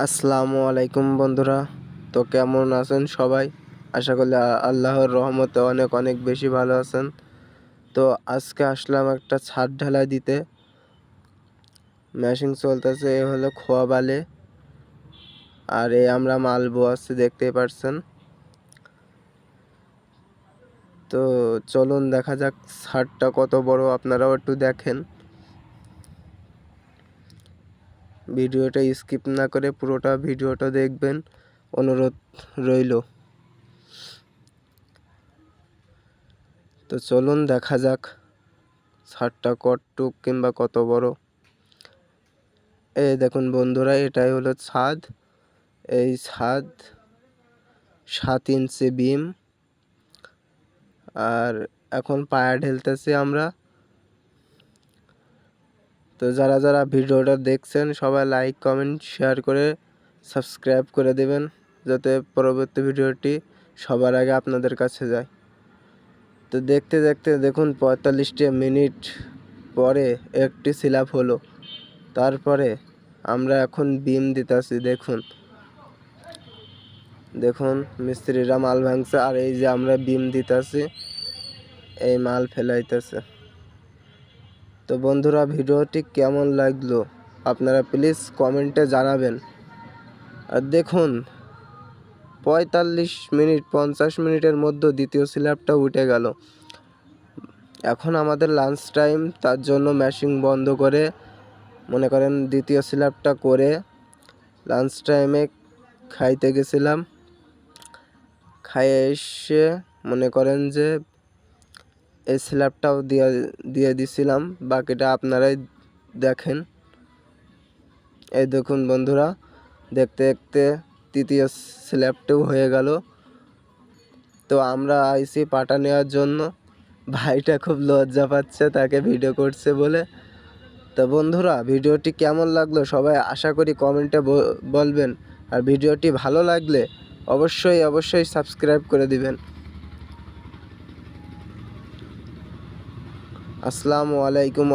আসসালামু আলাইকুম বন্ধুরা। তো কেমন আছেন সবাই? আশা করি আল্লাহর রহমতে অনেক অনেক বেশি ভালো আছেন। তো আজকে আসলাম একটা ছাদ ঢালাই দিতে। মেশিন চলতেছে, এ হলো খোয়া বালে। আর এ আমরা মাল বোয়াচ্ছি, দেখতেই পারছেন। তো চলুন, দেখা যাক ছাদটা কত বড়, আপনারাও একটু দেখেন। ভিডিওটা স্কিপ না করে পুরোটা ভিডিওটা দেখবেন। অনুরোধ রইল। তো চলুন দেখা যাক, ছাদটা কতটুক কিংবা কত বড়। এই দেখুন বন্ধুরা, এটাই হলো ছাদ। এই ছাদ সাত ইঞ্চি বিম। আর এখন পায়া ঢেলতেছি আমরা। তো যারা যারা ভিডিওটা দেখছেন, সবাই লাইক কমেন্ট শেয়ার করে সাবস্ক্রাইব করে দেবেন, যাতে পরবর্তী ভিডিওটি সবার আগে আপনাদের কাছে যায়। তো দেখতে দেখতে দেখুন, পঁয়তাল্লিশটি মিনিট পরে একটি সিলাপ হলো। তারপরে আমরা এখন বিম দিতেছি, দেখুন। দেখুন, মিস্ত্রিরা মাল ভাঙছে, আর এই যে আমরা বিম দিতেছি, এই মাল ফেলাইতেছে। তো বন্ধুরা, ভিডিওটি কেমন লাগল? আপনারা প্লিজ কমেন্টে জানাবেন। আর দেখুন, পঁয়তাল্লিশ মিনিট, পঞ্চাশ মিনিটের মধ্যে দ্বিতীয় স্ল্যাবটা উঠে গেল। এখন আমাদের লাঞ্চ টাইম তার জন্য মেশিন বন্ধ করে, মনে করেন দ্বিতীয় স্ল্যাবটা করে লাঞ্চ টাইমে খাইতে গেছিলাম। খাইয়ে এসে মনে করেন যে এই স্ল্যাবটাও দিয়ে দিয়ে দিছিলাম। বাকিটা আপনারাই দেখেন। এই দেখুন বন্ধুরা, দেখতে দেখতে তৃতীয় স্ল্যাবটাও হয়ে গেল। তো আমরা আইসি পাটা নেওয়ার জন্য। ভাইটা খুব লজ্জা পাচ্ছে, তাকে ভিডিও করছে বলে। তো বন্ধুরা, ভিডিওটি কেমন লাগল সবাই আশা করি কমেন্টে বলবেন। আর ভিডিওটি ভালো লাগলে অবশ্যই অবশ্যই সাবস্ক্রাইব করে দিবেন। আসসালামু আলাইকুম